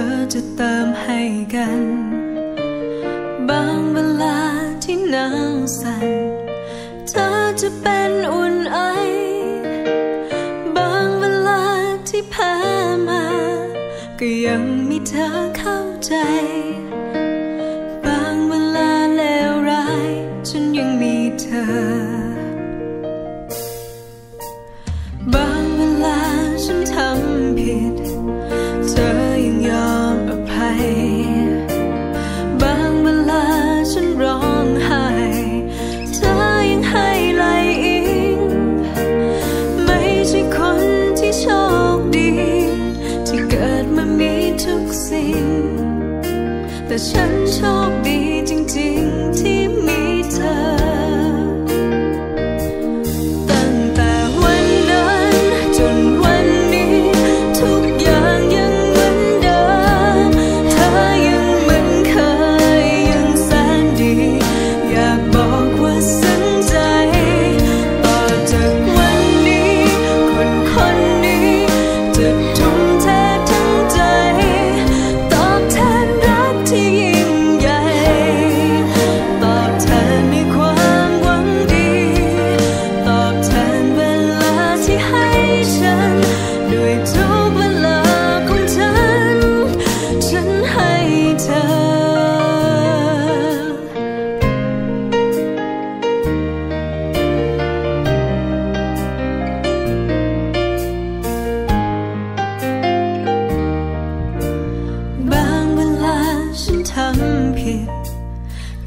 อจะเติมให้กัน บางเวลาที่หนาวสั่น เธอจะเป็นอุ่นไอ บางเวลาที่แพ้มา ก็ยังมีเธอเข้าใจ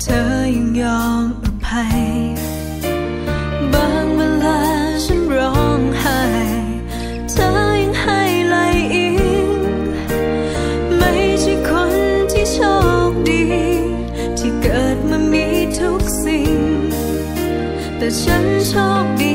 เธอยังยอมอภัย บางเวลาฉันร้องไห้ เธอยังให้ไหลอิงไม่ใช่คนที่โชคดี ที่เกิดมามีทุกสิ่ง แต่ฉันโชคดี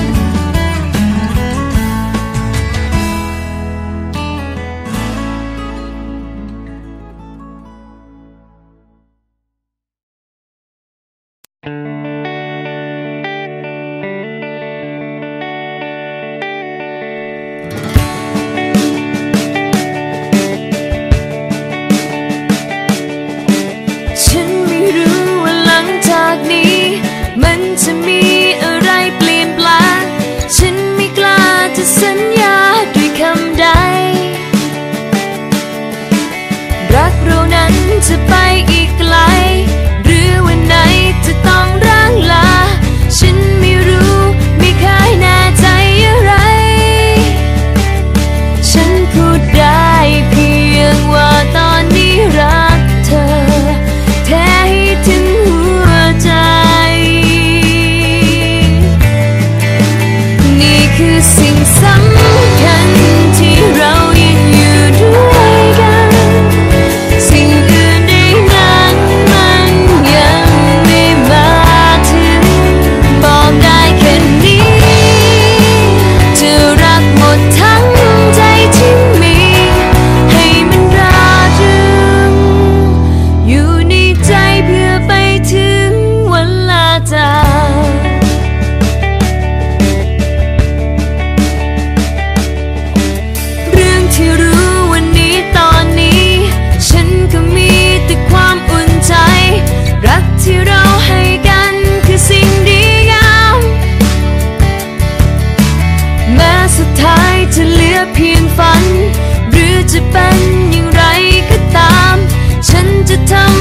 จะไปอีกไกล จะเป็นอย่างไรก็ตาม ฉันจะทำ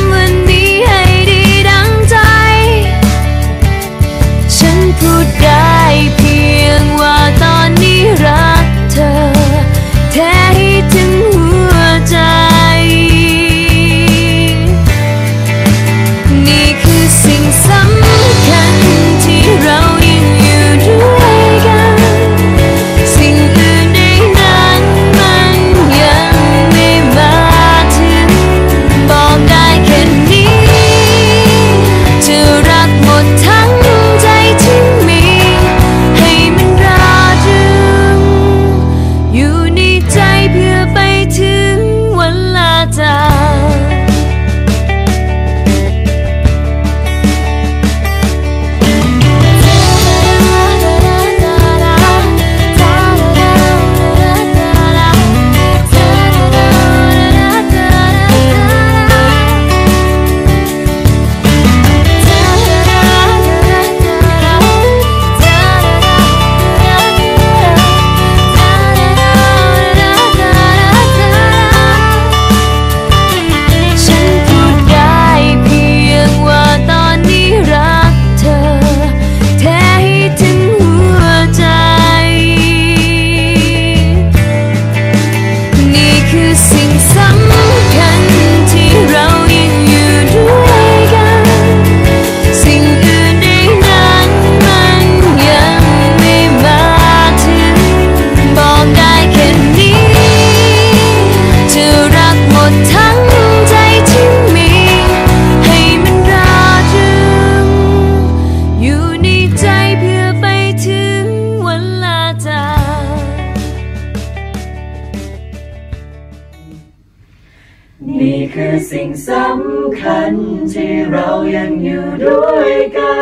สิ่งสำคัญที่เรายังอยู่ด้วยกั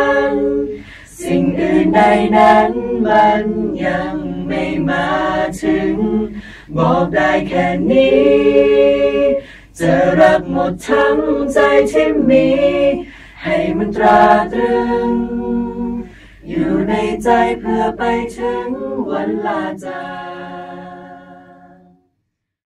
นั้นมันยังไม่มาถึง บอกได้แค่นี้ จะรักหมดทั้งใจที่มี ให้มันตราตรึง อยู่ในใจเพื่อไปถึงวันลาจาก